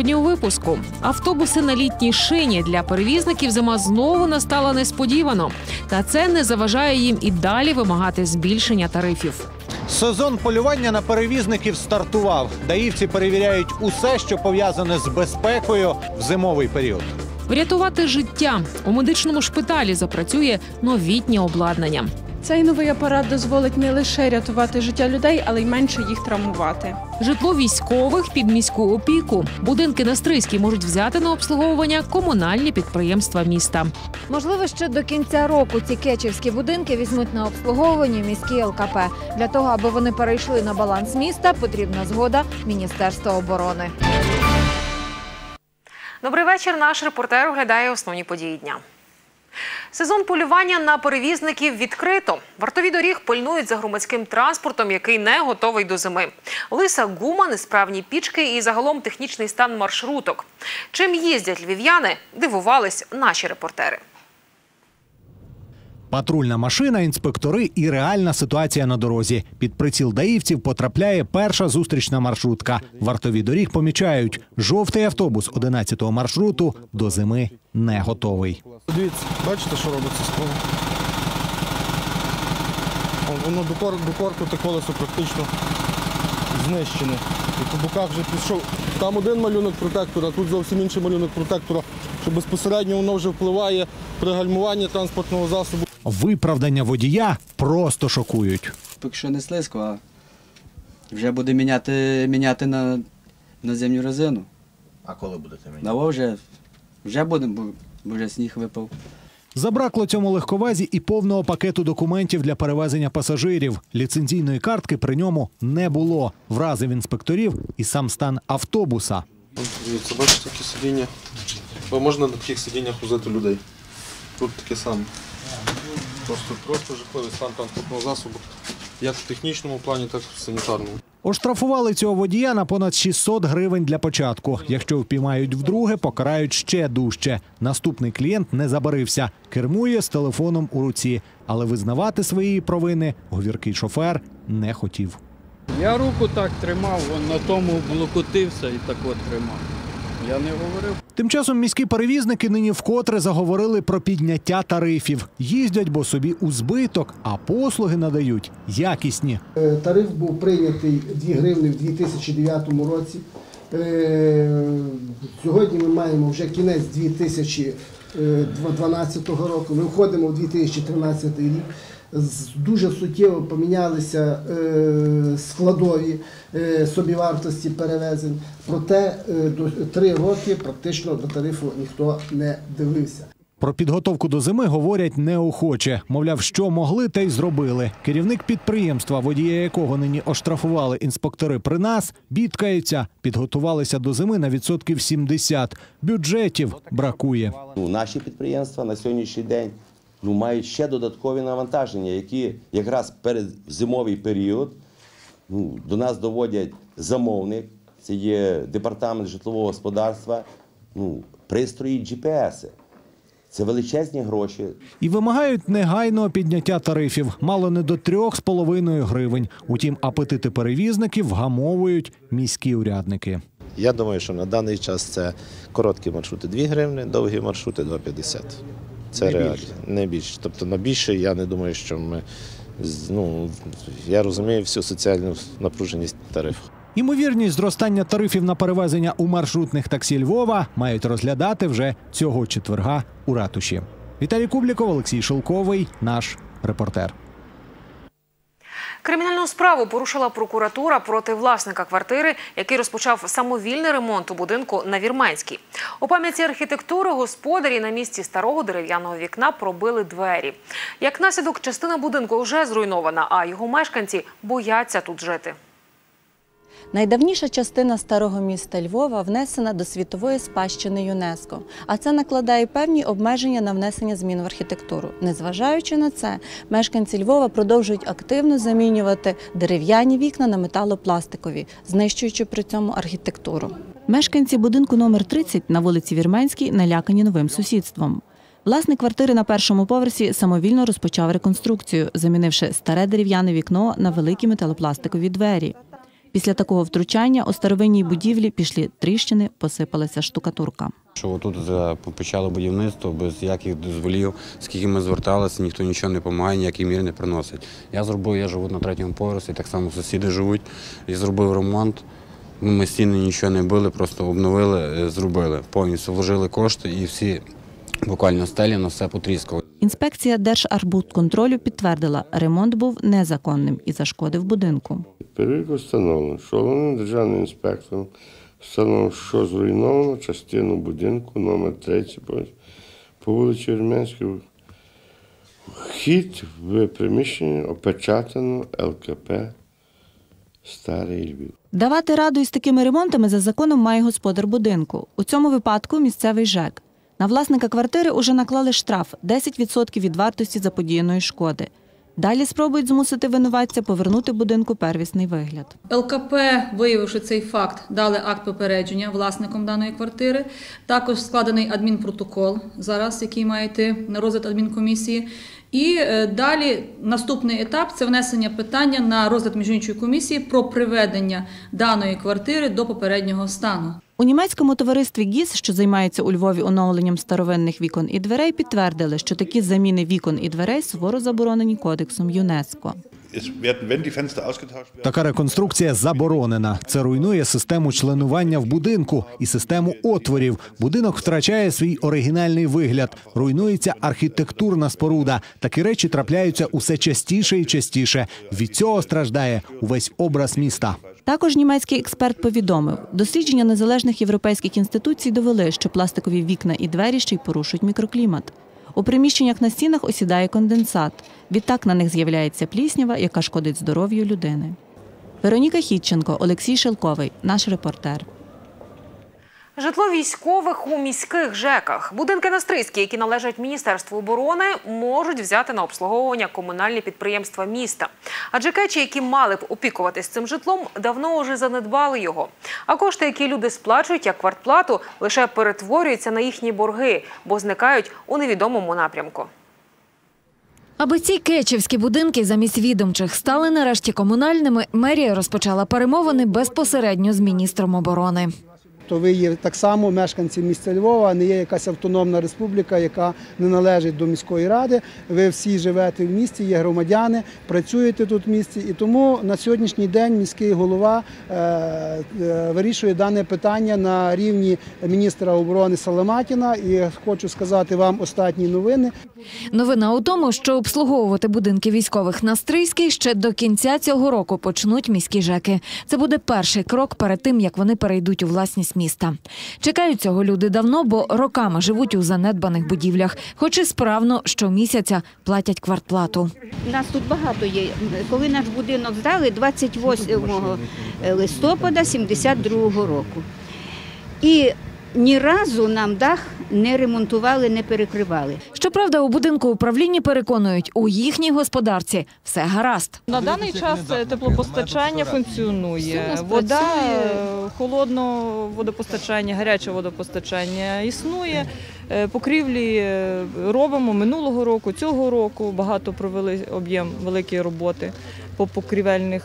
Сьогодні у випуску автобуси на літній шині для перевізників зима знову настала несподівано, та це не заважає їм і далі вимагати збільшення тарифів. Сезон полювання на перевізників стартував. Даївці перевіряють усе, що пов'язане з безпекою в зимовий період. Врятувати життя у медичному шпиталі запрацює новітнє обладнання. Цей новий апарат дозволить не лише рятувати життя людей, але й менше їх травмувати. Житло військових під міську опіку. Будинки на Стрийській можуть взяти на обслуговування комунальні підприємства міста. Можливо, ще до кінця року ці кечівські будинки візьмуть на обслуговування міські ЛКП. Для того, аби вони перейшли на баланс міста, потрібна згода Міністерства оборони. Добрий вечір. Наш репортер оглядає основні події дня. Сезон полювання на перевізників відкрито. Вартові доріг пильнують за громадським транспортом, який не готовий до зими. Лиса гума, несправні пічки і загалом технічний стан маршруток. Чим їздять львів'яни, дивувались наші репортери. Патрульна машина, інспектори і реальна ситуація на дорозі. Під приціл даївців потрапляє перша зустрічна маршрутка. Вартові доріг помічають, жовтий автобус 11-го маршруту до зими не готовий. Дивіться, бачите, що робиться з колом? Воно до, кор... до корпу те колесо практично знищене. По боках вже пішов. Там один малюнок протектора, тут зовсім інший малюнок протектора, що безпосередньо воно вже впливає при гальмуванні транспортного засобу. Виправдання водія просто шокують. Поки що не слизько, а вже буде міняти, міняти на, на зимню резину. А коли будете міняти? Наво вже, вже будемо, бо, бо вже сніг випав. Забракло цьому легковазі і повного пакету документів для перевезення пасажирів. Ліцензійної картки при ньому не було. Вразив інспекторів і сам стан автобуса. Дивіться, бачите, такі сидіння. Бо можна на таких сидіннях возити людей. Тут таке саме. Просто, просто жахливий стан транспортного засобу. Як в технічному плані, так і в санітарному. Оштрафували цього водія на понад 600 гривень для початку. Якщо впіймають вдруге, покарають ще дужче. Наступний клієнт не забарився, кермує з телефоном у руці, але визнавати свої провини говіркий шофер не хотів. Я руку так тримав, вон на тому блокотився і так от тримав. Я не говорив. Тим часом міські перевізники нині вкотре заговорили про підняття тарифів. Їздять бо собі у збиток, а послуги надають якісні. Е, Тариф був прийнятий 2 гривні в 2009 році. Е, Сьогодні ми маємо вже кінець 2012 року. Ми входимо в 2013 рік. Дуже суттєво помінялися е, складові е, собівартості перевезень. Проте е, до три роки практично до тарифу ніхто не дивився. Про підготовку до зими говорять неохоче. Мовляв, що могли, те й зробили. Керівник підприємства, водія якого нині оштрафували інспектори при нас, бідкається. Підготувалися до зими на відсотків 70. Бюджетів бракує. Наші підприємства на сьогоднішній день ну, мають ще додаткові навантаження, які якраз перед зимовий період ну, до нас доводять замовник, це є департамент житлового господарства, ну, пристрої GPS. Це величезні гроші. І вимагають негайного підняття тарифів, мало не до трьох з половиною гривень. Утім, апетити перевізників вгамовують міські урядники. Я думаю, що на даний час це короткі маршрути 2 гривні, довгі маршрути 2,50. Це Не реально. більше. Не більше. Тобто на більше я не думаю, що ми з- ну, я розумію всю соціальну напруженість тарифу. Імовірність зростання тарифів на перевезення у маршрутних таксі Львова мають розглядати вже цього четверга у ратуші. Віталій Кубліков, Олексій Шелковий, наш репортер. Кримінальну справу порушила прокуратура проти власника квартири, який розпочав самовільний ремонт у будинку на Вірменській. У пам'яті архітектури господарі на місці старого дерев'яного вікна пробили двері. Як наслідок, частина будинку вже зруйнована, а його мешканці бояться тут жити. Найдавніша частина старого міста Львова внесена до світової спадщини ЮНЕСКО, а це накладає певні обмеження на внесення змін в архітектуру. Незважаючи на це, мешканці Львова продовжують активно замінювати дерев'яні вікна на металопластикові, знищуючи при цьому архітектуру. Мешканці будинку номер 30 на вулиці Вірменській налякані новим сусідством. Власник квартири на першому поверсі самовільно розпочав реконструкцію, замінивши старе дерев'яне вікно на великі металопластикові двері. Після такого втручання у старовинній будівлі пішли тріщини, посипалася штукатурка. Що тут почало будівництво без яких дозволів, скільки ми зверталися, ніхто нічого не допомагає, ніякий мір не приносить. Я зробив, я живу на третьому поверсі, так само сусіди живуть. Я зробив ремонт. Ми стіни нічого не били, просто обновили, е, зробили. Повністю вложили кошти і всі буквально стелі на все потріскали. Інспекція Держарбудконтролю підтвердила, ремонт був незаконним і зашкодив будинку. Перевірку встановлено, що головним державним інспектором встановлено, що зруйновано частину будинку номер 3 по, вулиці Вірменській. Вхід в приміщення опечатано ЛКП Старий Львів. Давати раду із такими ремонтами за законом має господар будинку. У цьому випадку місцевий ЖЕК. На власника квартири уже наклали штраф 10% від вартості заподіяної шкоди. Далі спробують змусити винуватця повернути будинку первісний вигляд. ЛКП, виявивши цей факт, дали акт попередження власникам даної квартири. Також складений адмінпротокол зараз, який має йти на розгляд адмінкомісії. І е, далі наступний етап це внесення питання на розгляд міжнічої комісії про приведення даної квартири до попереднього стану. У німецькому товаристві ГІС, що займається у Львові оновленням старовинних вікон і дверей, підтвердили, що такі заміни вікон і дверей суворо заборонені кодексом ЮНЕСКО. Така реконструкція заборонена. Це руйнує систему членування в будинку і систему отворів. Будинок втрачає свій оригінальний вигляд. Руйнується архітектурна споруда. Такі речі трапляються усе частіше і частіше. Від цього страждає увесь образ міста. Також німецький експерт повідомив, дослідження незалежних європейських інституцій довели, що пластикові вікна і двері ще й порушують мікроклімат. У приміщеннях на стінах осідає конденсат. Відтак на них з'являється пліснява, яка шкодить здоров'ю людини. Вероніка Хітченко, Олексій Шелковий, наш репортер. Житло військових у міських ЖЕКах. Будинки на Стрийській, які належать Міністерству оборони, можуть взяти на обслуговування комунальні підприємства міста. Адже кечі, які мали б опікуватись цим житлом, давно вже занедбали його. А кошти, які люди сплачують як квартплату, лише перетворюються на їхні борги, бо зникають у невідомому напрямку. Аби ці кечівські будинки замість відомчих стали нарешті комунальними, мерія розпочала перемовини безпосередньо з міністром оборони. То ви є так само мешканці міста Львова, не є якась автономна республіка, яка не належить до міської ради. Ви всі живете в місті, є громадяни, працюєте тут в місті. І тому на сьогоднішній день міський голова е, е, вирішує дане питання на рівні міністра оборони Саламатіна. І хочу сказати вам останні новини. Новина у тому, що обслуговувати будинки військових на Стрийській ще до кінця цього року почнуть міські ЖЕКи. Це буде перший крок перед тим, як вони перейдуть у власність міста. Чекають цього люди давно, бо роками живуть у занедбаних будівлях, хоч і справно щомісяця платять квартплату. Нас тут багато є. Коли наш будинок здали 28 листопада 72 року. І ні разу нам дах не ремонтували, не перекривали. Щоправда, у будинку управління переконують, у їхній господарці все гаразд. На даний час е, теплопостачання функціонує. Вода, холодне водопостачання, гаряче водопостачання існує. Е, Покрівлі е, робимо минулого року, цього року багато провели об'єм великої роботи по покрівельних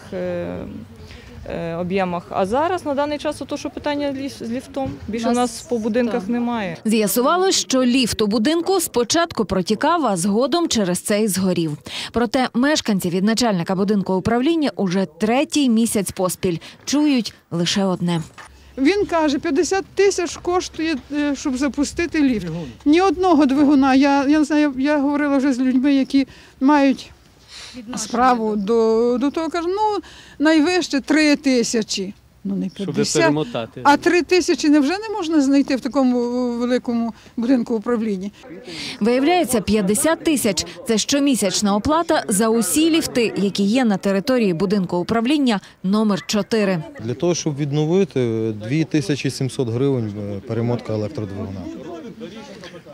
об'ємах. А зараз на даний час ото, що питання з ліфтом. Більше Нас- нас по будинках так. немає. З'ясувалось, що ліфт у будинку спочатку протікав, а згодом через це й згорів. Проте мешканці від начальника будинку управління уже третій місяць поспіль чують лише одне. Він каже, 50 тисяч коштує, е, щоб запустити ліфт. Ні одного двигуна. Я, я не знаю, я говорила вже з людьми, які мають справу до, до того. Кажу, ну найвище 3 тисячі. Ну не 50, перемотати. а 3 тисячі невже не можна знайти в такому великому будинку управління? Виявляється, 50 тисяч – це щомісячна оплата за усі ліфти, які є на території будинку управління номер 4. Для того, щоб відновити 2700 гривень е, перемотка електродвигуна.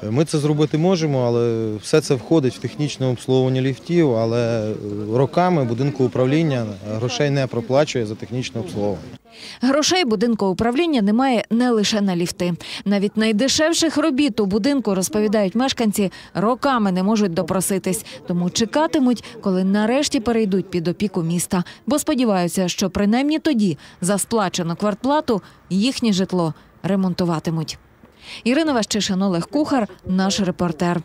Ми це зробити можемо, але все це входить в технічне обслуговування ліфтів, але роками будинку управління грошей не проплачує за технічне обслуговування. Грошей будинку управління немає не лише на ліфти. Навіть найдешевших робіт у будинку, розповідають мешканці, роками не можуть допроситись. Тому чекатимуть, коли нарешті перейдуть під опіку міста. Бо сподіваються, що принаймні тоді за сплачену квартплату їхнє житло ремонтуватимуть. Ірина Ващишин, Олег Кухар, наш репортер.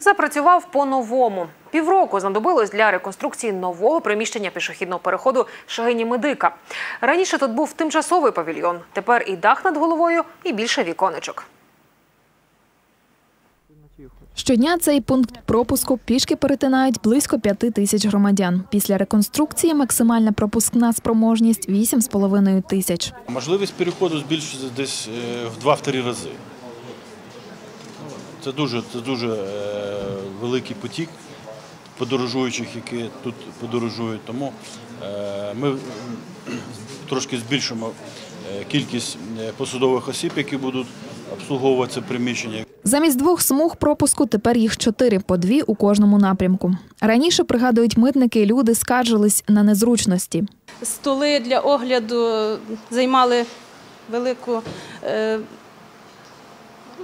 Запрацював по-новому. Півроку знадобилось для реконструкції нового приміщення пішохідного переходу Шагині Медика. Раніше тут був тимчасовий павільйон. Тепер і дах над головою, і більше віконечок. Щодня цей пункт пропуску пішки перетинають близько п'яти тисяч громадян. Після реконструкції максимальна пропускна спроможність 8,5 тисяч. Можливість переходу збільшується десь е, в 2-3 рази. Це дуже, це дуже е, великий потік подорожуючих, які тут подорожують. Тому е, ми трошки збільшимо кількість посадових осіб, які будуть обслуговувати це приміщення. Замість двох смуг пропуску тепер їх чотири, по дві у кожному напрямку. Раніше, пригадують митники, люди скаржились на незручності. Столи для огляду займали велику, е,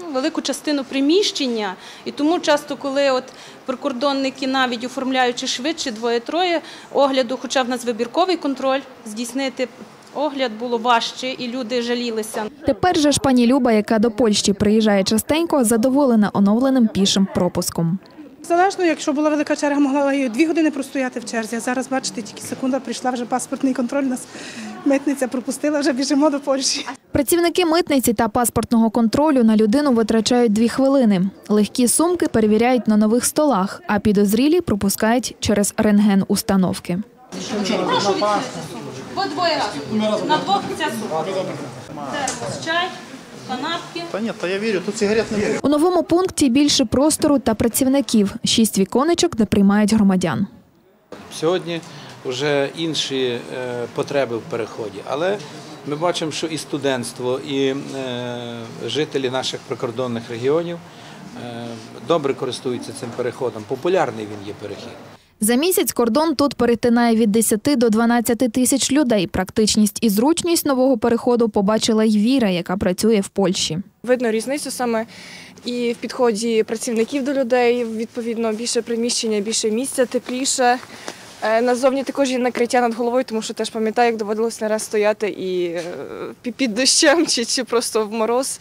ну, велику частину приміщення, і тому часто, коли от прикордонники, навіть оформляючи швидше двоє-троє огляду, хоча в нас вибірковий контроль, здійснити огляд було важче, і люди жалілися. Тепер же ж пані Люба, яка до Польщі приїжджає частенько, задоволена оновленим пішим пропуском. Залежно, якщо була велика черга, могла і дві години простояти в черзі. А зараз, бачите, тільки секунда прийшла вже паспортний контроль. Нас митниця пропустила, вже біжимо до Польщі. Працівники митниці та паспортного контролю на людину витрачають дві хвилини. Легкі сумки перевіряють на нових столах, а підозрілі пропускають через рентген установки. По двоє разів. На двох ця сума. Термос, чай, канапки. Та ні, та я вірю, тут сигарет не вірю. У новому пункті більше простору та працівників, шість віконечок, де приймають громадян. Сьогодні вже інші е, потреби в переході, але ми бачимо, що і студентство, і е, жителі наших прикордонних регіонів е, добре користуються цим переходом. Популярний він є перехід. За місяць кордон тут перетинає від 10 до 12 тисяч людей. Практичність і зручність нового переходу побачила й Віра, яка працює в Польщі. Видно різницю саме і в підході працівників до людей, відповідно, більше приміщення, більше місця, тепліше. Е, Назовні також є накриття над головою, тому що теж пам'ятаю, як доводилось не раз стояти і е, під дощем чи, чи просто в мороз.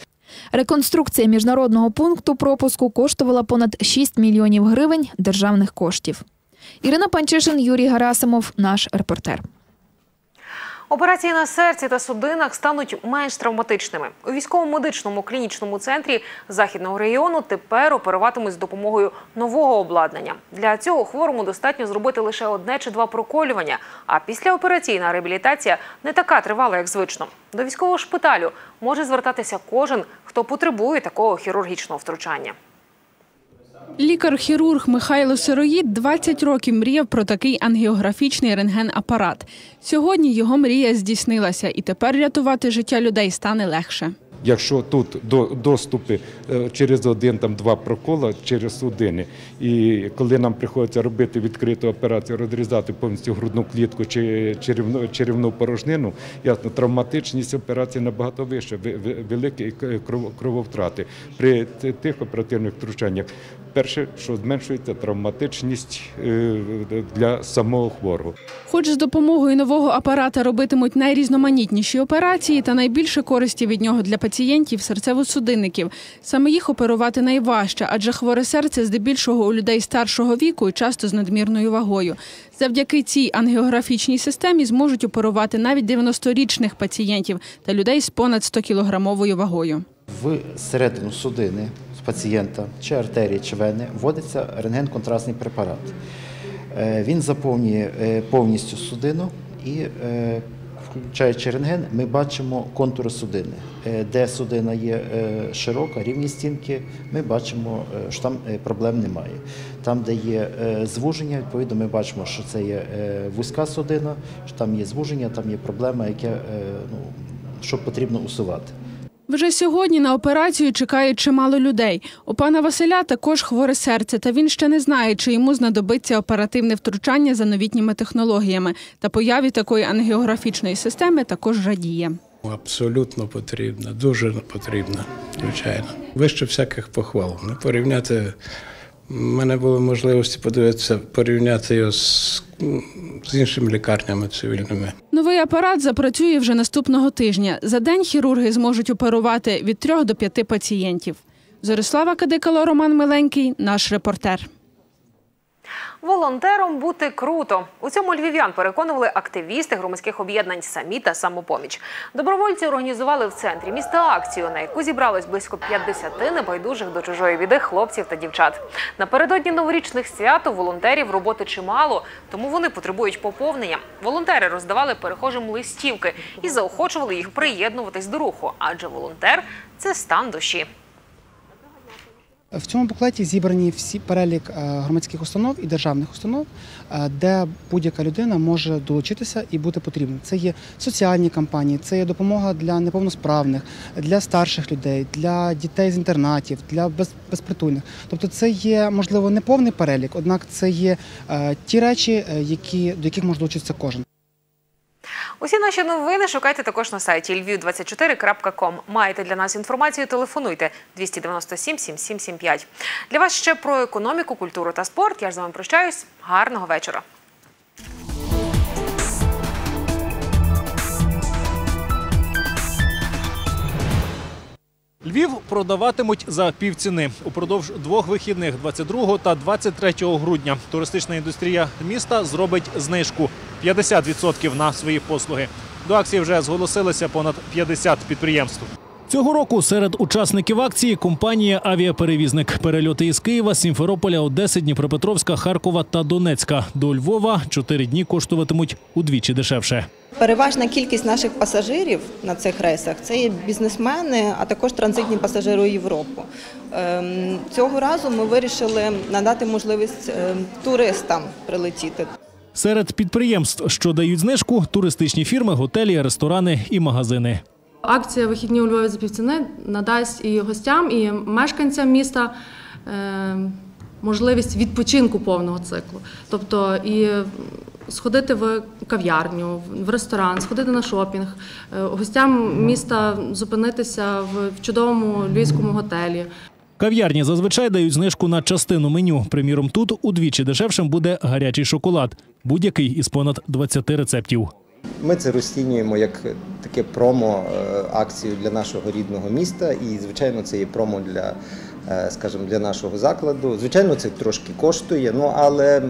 Реконструкція міжнародного пункту пропуску коштувала понад 6 мільйонів гривень державних коштів. Ірина Панчишин, Юрій Гарасимов, наш репортер. Операції на серці та судинах стануть менш травматичними. У військово-медичному клінічному центрі західного регіону тепер оперуватимуть з допомогою нового обладнання. Для цього хворому достатньо зробити лише одне чи два проколювання. А післяопераційна реабілітація не така тривала, як звично. До військового шпиталю може звертатися кожен, хто потребує такого хірургічного втручання. Лікар-хірург Михайло Сироїд 20 років мріяв про такий ангіографічний рентген-апарат. Сьогодні його мрія здійснилася, і тепер рятувати життя людей стане легше. Якщо тут до- доступи е, через один там два прокола через судини, і коли нам приходиться робити відкриту операцію, розрізати повністю грудну клітку чи черевну, черевну порожнину, ясно, травматичність операції набагато вища, ви- ви- великі крововтрати при тих оперативних втручаннях. Перше, що зменшується травматичність е, для самого хворого. Хоч з допомогою нового апарата робитимуть найрізноманітніші операції, та найбільше користі від нього для пацієнтів серцево-судинників. Саме їх оперувати найважче, адже хворе серце здебільшого у людей старшого віку і часто з надмірною вагою. Завдяки цій ангіографічній системі зможуть оперувати навіть 90-річних пацієнтів та людей з понад 100-кілограмовою вагою. В середину судини з пацієнта, чи артерії, чи вени вводиться рентген-контрастний препарат. Е, Він заповнює е, повністю судину і, е, включаючи рентген, ми бачимо контури судини. Е, Де судина є е, широка, рівні стінки, ми бачимо, е, що там проблем немає. Там, де є звуження, відповідно, ми бачимо, що це є вузька судина, що там є звуження, там є проблема, яке, ну, що потрібно усувати. Вже сьогодні на операцію чекає чимало людей. У пана Василя також хворе серце, та він ще не знає, чи йому знадобиться оперативне втручання за новітніми технологіями. Та появі такої ангіографічної системи також радіє. Абсолютно потрібна, дуже потрібна, звичайно. Вище всяких похвал. Не порівняти. У мене були можливості подивитися, порівняти його з, з іншими лікарнями цивільними. Новий апарат запрацює вже наступного тижня. За день хірурги зможуть оперувати від трьох до п'яти пацієнтів. Зорислава Кадикало, Роман Миленький, наш репортер. Волонтером бути круто. У цьому львів'ян переконували активісти громадських об'єднань самі та самопоміч. Добровольці організували в центрі міста акцію, на яку зібралось близько 50 небайдужих до чужої біди хлопців та дівчат. Напередодні новорічних свят у волонтерів роботи чимало, тому вони потребують поповнення. Волонтери роздавали перехожим листівки і заохочували їх приєднуватись до руху, адже волонтер це стан душі. В цьому буклеті зібрані всі перелік е, громадських установ і державних установ, е, де будь-яка людина може долучитися і бути потрібна. Це є соціальні кампанії, це є допомога для неповносправних, для старших людей, для дітей з інтернатів, для безпритульних. Тобто, це є можливо не повний перелік, однак це є е, ті речі, які до яких може долучитися кожен. Усі наші новини шукайте також на сайті lviv24.com. Маєте для нас інформацію, телефонуйте 297 7775. Для вас ще про економіку, культуру та спорт. Я ж з вами прощаюсь. Гарного вечора. Львів продаватимуть за півціни упродовж двох вихідних 22 та 23 грудня. Туристична індустрія міста зробить знижку 50% на свої послуги. До акції вже зголосилися понад 50 підприємств. Цього року серед учасників акції компанія Авіаперевізник. Перельоти із Києва, Сімферополя, Одеси, Дніпропетровська, Харкова та Донецька до Львова чотири дні коштуватимуть удвічі дешевше. Переважна кількість наших пасажирів на цих рейсах це є бізнесмени, а також транзитні пасажири у Європу. Ем, Цього разу ми вирішили надати можливість ем, туристам прилетіти. Серед підприємств, що дають знижку, туристичні фірми, готелі, ресторани і магазини. Акція Вихідні у Львові за півціни надасть і гостям, і мешканцям міста е, можливість відпочинку повного циклу. Тобто і сходити в кав'ярню, в ресторан, сходити на шопінг, е, гостям міста зупинитися в чудовому львівському готелі. Кав'ярні зазвичай дають знижку на частину меню. Приміром, тут удвічі дешевшим буде гарячий шоколад, будь-який із понад 20 рецептів. Ми це розцінюємо як таке промо е, акцію для нашого рідного міста, і звичайно, це є промо для, скажімо, для нашого закладу. Звичайно, це трошки коштує. Ну але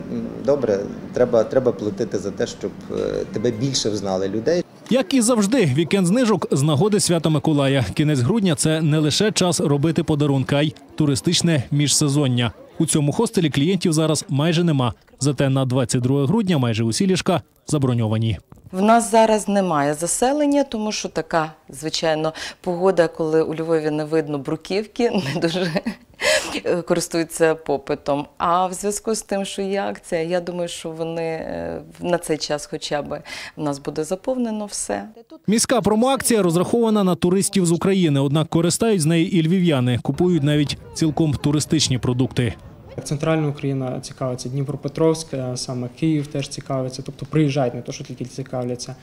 добре, треба, треба платити за те, щоб е, тебе більше взнали людей. Як і завжди, вікенд знижок з нагоди свята Миколая. Кінець грудня це не лише час робити подарунки, а й туристичне міжсезоння. У цьому хостелі клієнтів зараз майже нема. Зате на 22 грудня майже усі ліжка заброньовані. В нас зараз немає заселення, тому що така, звичайно, погода, коли у Львові не видно бруківки, не дуже е, користуються попитом. А в зв'язку з тим, що є акція, я думаю, що вони е, на цей час хоча б в нас буде заповнено все. Міська промоакція розрахована на туристів з України, однак користають з неї і львів'яни, купують навіть цілком туристичні продукти. Центральна Україна цікавиться, Дніпропетровськ, саме Київ теж цікавиться, тобто приїжджають не то, що тільки цікавляться.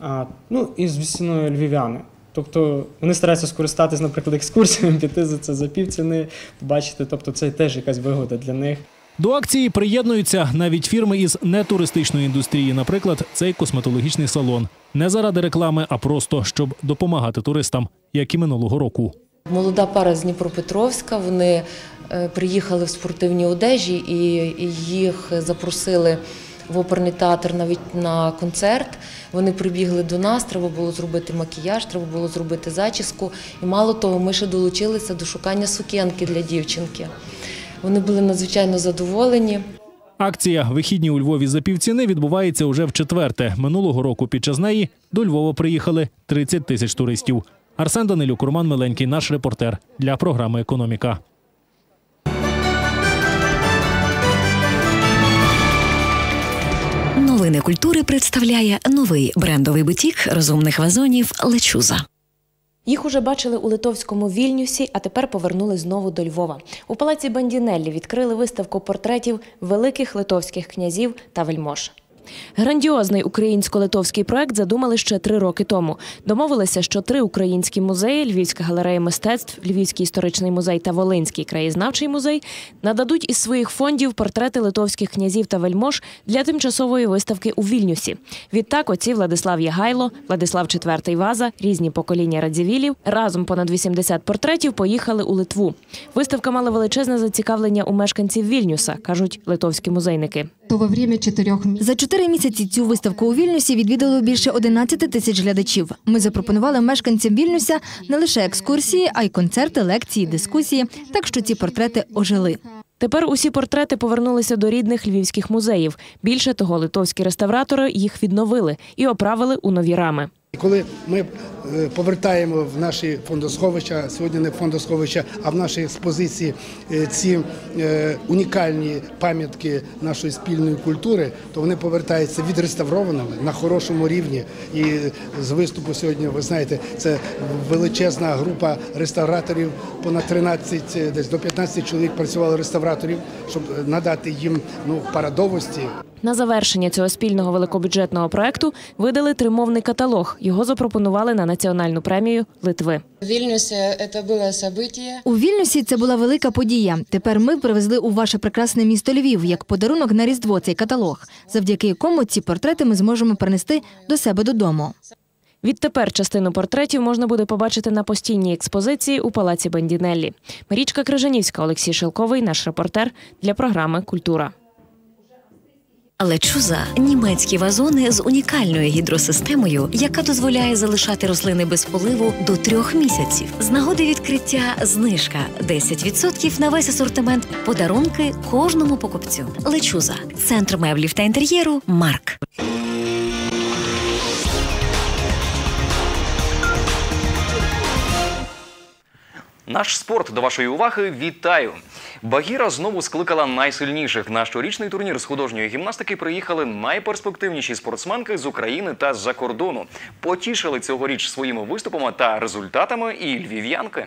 А, ну і звісно, львів'яни. Тобто вони стараються скористатись, наприклад, екскурсіями, піти за це за півціни, побачити. Тобто це теж якась вигода для них. До акції приєднуються навіть фірми із нетуристичної індустрії, наприклад, цей косметологічний салон. Не заради реклами, а просто щоб допомагати туристам, як і минулого року. Молода пара з Дніпропетровська. Вони е, приїхали в спортивній одежі і їх запросили в оперний театр навіть на концерт. Вони прибігли до нас, треба було зробити макіяж, треба було зробити зачіску. І мало того, ми ще долучилися до шукання сукенки для дівчинки. Вони були надзвичайно задоволені. Акція Вихідні у Львові за півціни відбувається уже в четверте. Минулого року під час неї до Львова приїхали 30 тисяч туристів. Арсен Данилюк, Роман Миленький, наш репортер для програми Економіка. Новини культури представляє новий брендовий бутік розумних вазонів Лечуза. Їх уже бачили у литовському Вільнюсі, а тепер повернули знову до Львова. У палаці Бандінеллі відкрили виставку портретів великих литовських князів та вельмож. Грандіозний українсько-литовський проект задумали ще три роки тому. Домовилися, що три українські музеї Львівська галерея мистецтв, Львівський історичний музей та Волинський краєзнавчий музей нададуть із своїх фондів портрети литовських князів та вельмож для тимчасової виставки у Вільнюсі. Відтак оці Владислав Ягайло, Владислав IV Ваза, різні покоління радзівілів разом понад 80 портретів поїхали у Литву. Виставка мала величезне зацікавлення у мешканців Вільнюса, кажуть литовські музейники. То во время чотирьох за чотири місяці цю виставку у Вільнюсі відвідало більше 11 тисяч глядачів. Ми запропонували мешканцям Вільнюся не лише екскурсії, а й концерти, лекції, дискусії. Так що ці портрети ожили. Тепер усі портрети повернулися до рідних львівських музеїв. Більше того, литовські реставратори їх відновили і оправили у нові рами. Коли ми е, повертаємо в наші фондосховища, сьогодні не фондосховища, а в наші експозиції е, ці е, унікальні пам'ятки нашої спільної культури, то вони повертаються відреставрованими на хорошому рівні. І з виступу сьогодні, ви знаєте, це величезна група реставраторів, понад 13, е, десь до 15 чоловік працювало реставраторів, щоб надати їм ну парадовості. На завершення цього спільного великобюджетного проекту видали тримовний каталог. Його запропонували на національну премію Литви. У Вільнюсі це була велика подія. Тепер ми привезли у ваше прекрасне місто Львів як подарунок на Різдво цей каталог, завдяки якому ці портрети ми зможемо принести до себе додому. Відтепер частину портретів можна буде побачити на постійній експозиції у палаці Бендінеллі. Марічка Крижанівська, Олексій Шелковий, наш репортер для програми Культура. Лечуза німецькі вазони з унікальною гідросистемою, яка дозволяє залишати рослини без поливу до трьох місяців. З нагоди відкриття знижка 10% на весь асортимент подарунки кожному покупцю. Лечуза центр меблів та інтер'єру Марк. Наш спорт до вашої уваги вітаю! Багіра знову скликала найсильніших. На щорічний турнір з художньої гімнастики приїхали найперспективніші спортсменки з України та з-за кордону. Потішили цьогоріч своїми виступами та результатами і львів'янки.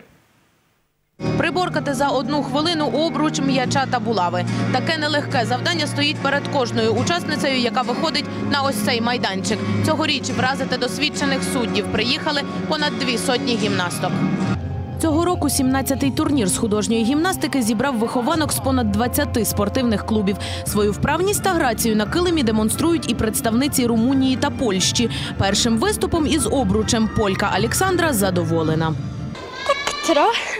Приборкати за одну хвилину обруч, м'яча та булави. Таке нелегке завдання стоїть перед кожною учасницею, яка виходить на ось цей майданчик. Цьогоріч вразити досвідчених суддів приїхали понад дві сотні гімнасток. Цього року 17-й турнір з художньої гімнастики зібрав вихованок з понад 20 спортивних клубів. Свою вправність та грацію на килимі демонструють і представниці Румунії та Польщі. Першим виступом із обручем полька Олександра задоволена.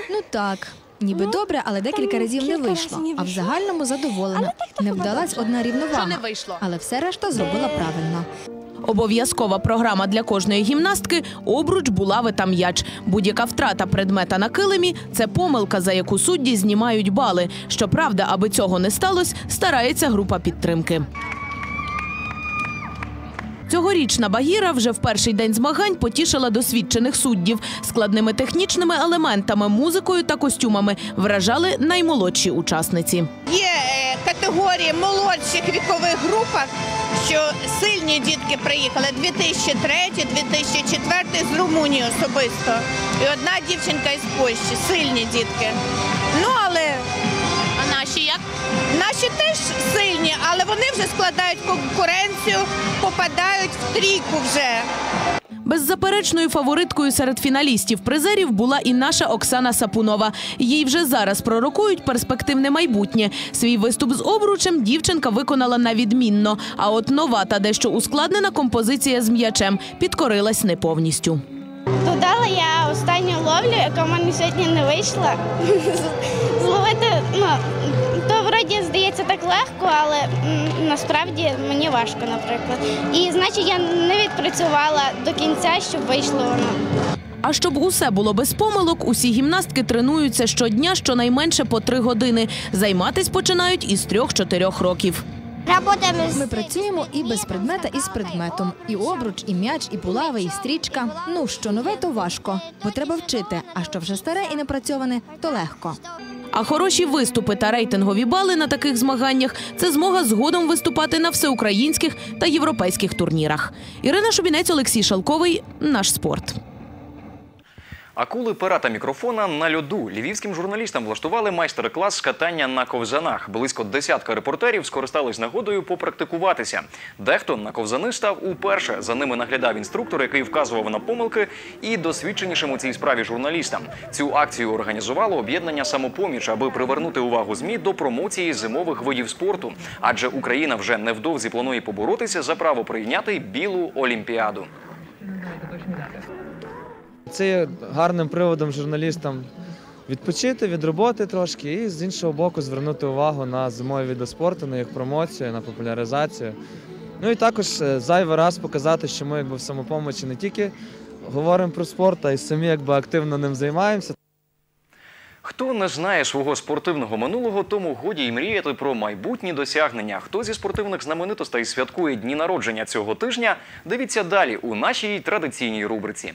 Ну так. Ніби добре, але декілька разів не вийшло. А в загальному задоволена. Не вдалась одна рівновага. Не вийшло? Але все решта зробила правильно. Обов'язкова програма для кожної гімнастки обруч, булави та м'яч. Будь-яка втрата предмета на килимі це помилка, за яку судді знімають бали. Щоправда, аби цього не сталося, старається група підтримки. Цьогорічна Багіра вже в перший день змагань потішила досвідчених суддів. Складними технічними елементами, музикою та костюмами вражали наймолодші учасниці. Є е, категорії молодших вікових групах, що сильні дітки приїхали 2003, 2004 з Румунії особисто. І одна дівчинка із Польщі, сильні дітки. Ну але? Наші теж сильні, але вони вже складають конкуренцію, попадають в трійку вже. Беззаперечною фавориткою серед фіналістів призерів була і наша Оксана Сапунова. Їй вже зараз пророкують перспективне майбутнє. Свій виступ з обручем дівчинка виконала на відмінно. А от нова та дещо ускладнена композиція з м'ячем підкорилась не повністю. Додала я останню ловлю, яка в мене сьогодні не вийшла. Зловити, ну, вроді здається так легко, але насправді мені важко, наприклад. І значить я не відпрацювала до кінця, щоб вийшло воно. А щоб усе було без помилок, усі гімнастки тренуються щодня щонайменше по три години. Займатись починають із трьох-чотирьох років. Ми працюємо і без предмета, і з предметом. І обруч, і м'яч, і булави, і стрічка. Ну, що нове, то важко, бо треба вчити. А що вже старе і напрацьоване, то легко. А хороші виступи та рейтингові бали на таких змаганнях це змога згодом виступати на всеукраїнських та європейських турнірах. Ірина Шубінець, Олексій Шалковий, наш спорт. Акули пера та мікрофона на льоду. Львівським журналістам влаштували майстер-клас з катання на ковзанах. Близько десятка репортерів скористались нагодою попрактикуватися. Дехто на ковзани став уперше. За ними наглядав інструктор, який вказував на помилки і досвідченішим у цій справі журналістам. Цю акцію організувало об'єднання самопоміч, аби привернути увагу змі до промоції зимових видів спорту. Адже Україна вже невдовзі планує поборотися за право прийняти білу олімпіаду. Це є гарним приводом журналістам відпочити від роботи трошки і з іншого боку звернути увагу на зимові види спорту, на їх промоцію, на популяризацію. Ну і також е, зайвий раз показати, що ми якби в самопомочі не тільки говоримо про спорт, а й самі якби активно ним займаємося. Хто не знає свого спортивного минулого, тому годі й мріяти про майбутні досягнення. Хто зі спортивних знаменитостей святкує дні народження цього тижня? Дивіться далі у нашій традиційній рубриці.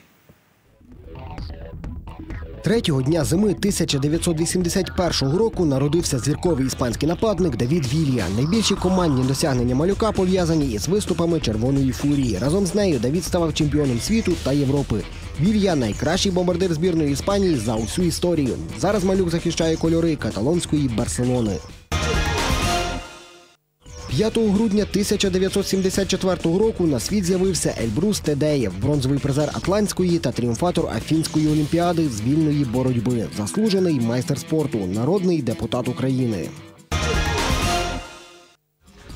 Третього дня зими 1981 року народився зірковий іспанський нападник Давід Вілья. Найбільші командні досягнення малюка пов'язані із виступами червоної фурії. Разом з нею Давід ставав чемпіоном світу та Європи. Вілья найкращий бомбардир збірної Іспанії за усю історію. Зараз малюк захищає кольори каталонської Барселони. 5 грудня 1974 року на світ з'явився Ельбрус Тедеєв, бронзовий призер Атлантської та тріумфатор Афінської олімпіади з вільної боротьби, заслужений майстер спорту, народний депутат України.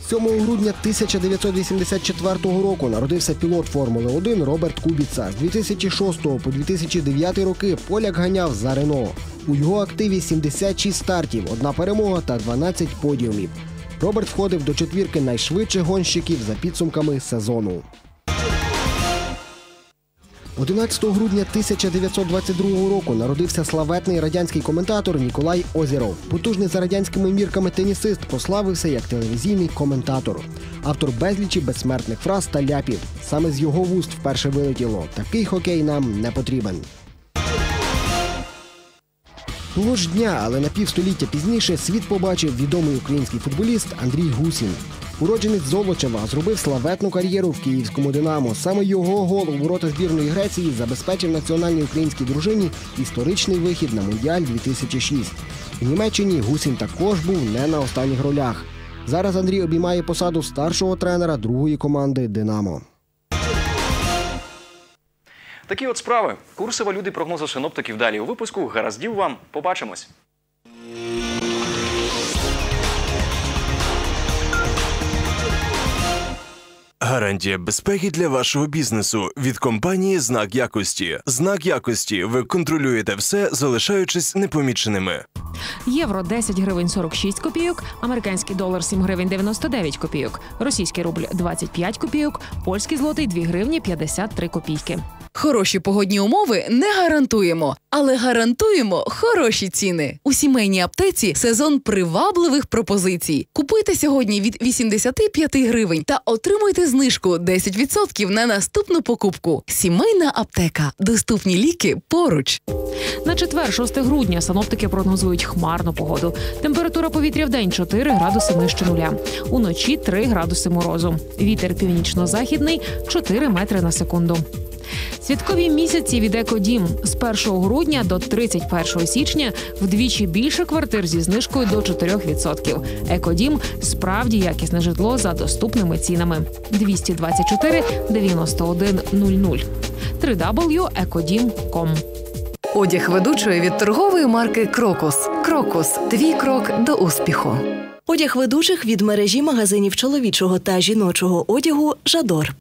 7 грудня 1984 року народився пілот Формули 1 Роберт Кубіца. З 2006 по 2009 роки поляк ганяв за Рено. У його активі 76 стартів, одна перемога та 12 подіумів. Роберт входив до четвірки найшвидших гонщиків за підсумками сезону. 11 грудня 1922 року народився славетний радянський коментатор Ніколай Озіров. Потужний за радянськими мірками тенісист прославився як телевізійний коментатор, автор безлічі безсмертних фраз та ляпів. Саме з його вуст вперше вилетіло. Такий хокей нам не потрібен. Того ж дня, але на півстоліття пізніше, світ побачив відомий український футболіст Андрій Гусін. Уродженець Золочева зробив славетну кар'єру в київському Динамо. Саме його гол у ворота збірної Греції забезпечив національній українській дружині історичний вихід на Мундіаль 2006. У Німеччині Гусін також був не на останніх ролях. Зараз Андрій обіймає посаду старшого тренера другої команди Динамо. Такі от справи. Курси валюти прогнозу синоптиків далі у випуску. Гараздів вам. Побачимось. Гарантія безпеки для вашого бізнесу від компанії Знак якості. Знак якості. Ви контролюєте все, залишаючись непоміченими. Євро 10 гривень 46 копійок, американський долар 7 гривень 99 копійок, російський рубль 25 копійок, польський злотий 2 гривні 53 копійки. Хороші погодні умови не гарантуємо, але гарантуємо хороші ціни. У сімейній аптеці сезон привабливих пропозицій. Купуйте сьогодні від 85 гривень та отримуйте знижку 10% на наступну покупку. Сімейна аптека. Доступні ліки поруч. На четвер, 6 грудня, синоптики прогнозують хмарну погоду. Температура повітря в день 4 градуси нижче нуля. Уночі 3 градуси морозу. Вітер північно-західний 4 метри на секунду. Святкові місяці від Екодім з 1 грудня до 31 січня вдвічі більше квартир зі знижкою до 4%. Екодім справді якісне житло за доступними цінами 224 91 00 www.ecodim.com Одяг ведучої від торгової марки Крокус. Крокус. Твій крок до успіху. Одяг ведучих від мережі магазинів чоловічого та жіночого одягу Жадор.